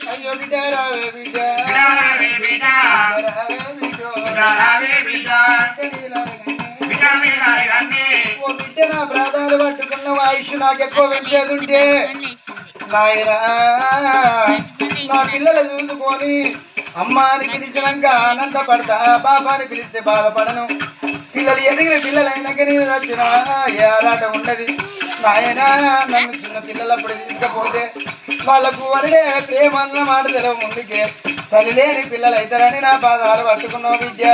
వాడు బిడ్డ రావే బిడ్డ రావే బిడ్డ ఓ బిడ్డ నా ప్రాణాలు పట్టుకున్న ఆయుష్ నాకు ఎక్కువ పెంచేదుంటే నాయనా నా పిల్లలు చూసుకొని అమ్మ అని పిలిచినాక ఆనందపడతా బాబా అని పిలిస్తే బాధపడను. పిల్లలు ఎదిగిన పిల్లలైనాక నేను నచ్చిన ఏలాట ఉండదు. ఆయన నన్ను చిన్న పిల్లలప్పుడు తీసుకపోతే వాళ్ళకు వరడే ప్రేమ అన్న మాట తెలవ ముందుకే. తల్లి లేని పిల్లలు అవుతారని నా బాధలు పట్టుకున్నావు విద్య.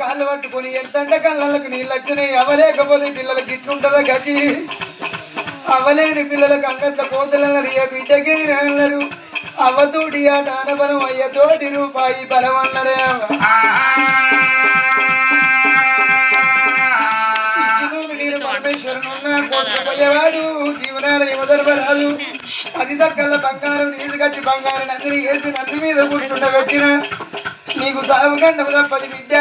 కాళ్ళు పట్టుకొని ఎంత కళ్ళకు నీళ్ళు వచ్చినాయి. అవ్వలేకపోతే పిల్లలకి ఇట్లుంటుందా గతి? అవలేని పిల్లలకు అంగట్ల కోతలన్నారు ఏ బిడ్డకి అన్నారు అవ్వతోటి ఆట అనబలం అయ్యతోటి రూపాయి బలం అన్నరే. పోయేవాడు నేను పరమేశ్వరునున్నా జీవనాల యువధర్మరాజు అది దగ్గర బంగారం తీసుకొచ్చి బంగారం నందిని వేసి నంది మీద కూర్చుండబెట్టిన. నీకు సాగు గంట తప్పది బిడ్డ.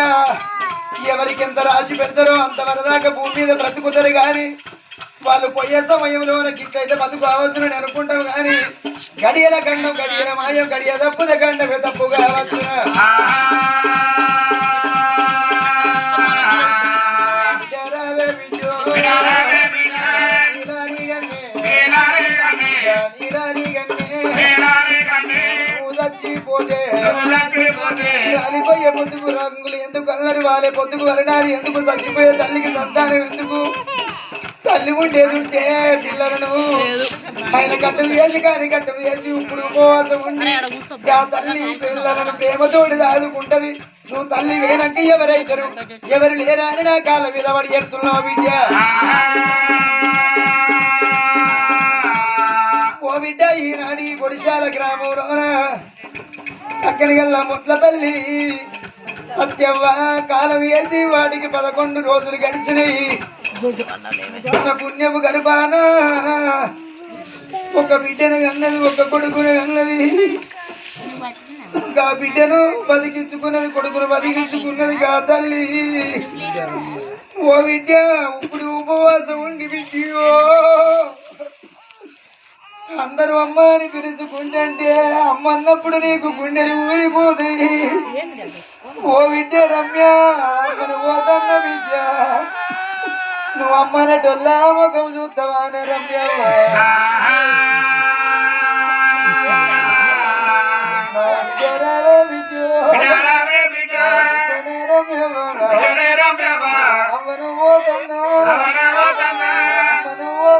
ఎవరికి ఎంత రాసి పెడతారో అంత వరదాకా భూమి మీద బ్రతుకుతారు కానీ వాళ్ళు పోయే సమయంలో గిట్లయితే బతుకు కావచ్చునని అనుకుంటాం కానీ గడియల గండం గడియల మాయం గడియ తప్పుద గండమే తప్పు కావచ్చు చచ్చిపోతే పొద్దుకు రంగులు ఎందుకు అల్లరి వాలే? పొద్దుకు వరడాలి ఎందుకు? చచ్చిపోయే తల్లికి సంతానం ఎందుకు? తల్లి ఉండేది ఉంటే పిల్లలను ఆయన కట్ట వేసి కానీ కట్ట వేసి ఇప్పుడు ఉపవాసం ఉండి ఆ తల్లి పిల్లలను ప్రేమతోటి దాదుకుంటది నువ్వు తల్లి వేనక ఎవరైతారు? ఎవరు లేరా అని నా కాళ్ళ మీద పడి ఎడుతున్నావు బిడ్డ. ఓ బిడ్డ ఈనాడు ఈ గుడిశాల గ్రామంలోన చక్కని గల్ల ముట్లపల్లి సత్యవ్వ కాలం వేసి వాటికి పదకొండు రోజులు గడిచినాయి. మన పుణ్యము గర్భాన ఒక బిడ్డను అన్నది ఒక కొడుకును అన్నది. ఆ బిడ్డను బతికించుకున్నది కొడుకును బతికించుకున్నది కా తల్లి. ఓ బిడ్డ ఇప్పుడు ఉపవాసం ఉండి బిడ్డో అందరూ అమ్మ అని పిలుచుకుంటే అమ్మ అన్నప్పుడు నీకు గుండెలు ఊరిపోతాయి. ఓ బిడ్డ రమ్య. మన డొల్లా ముఖం చూస్తావా రమ్యమ్మ.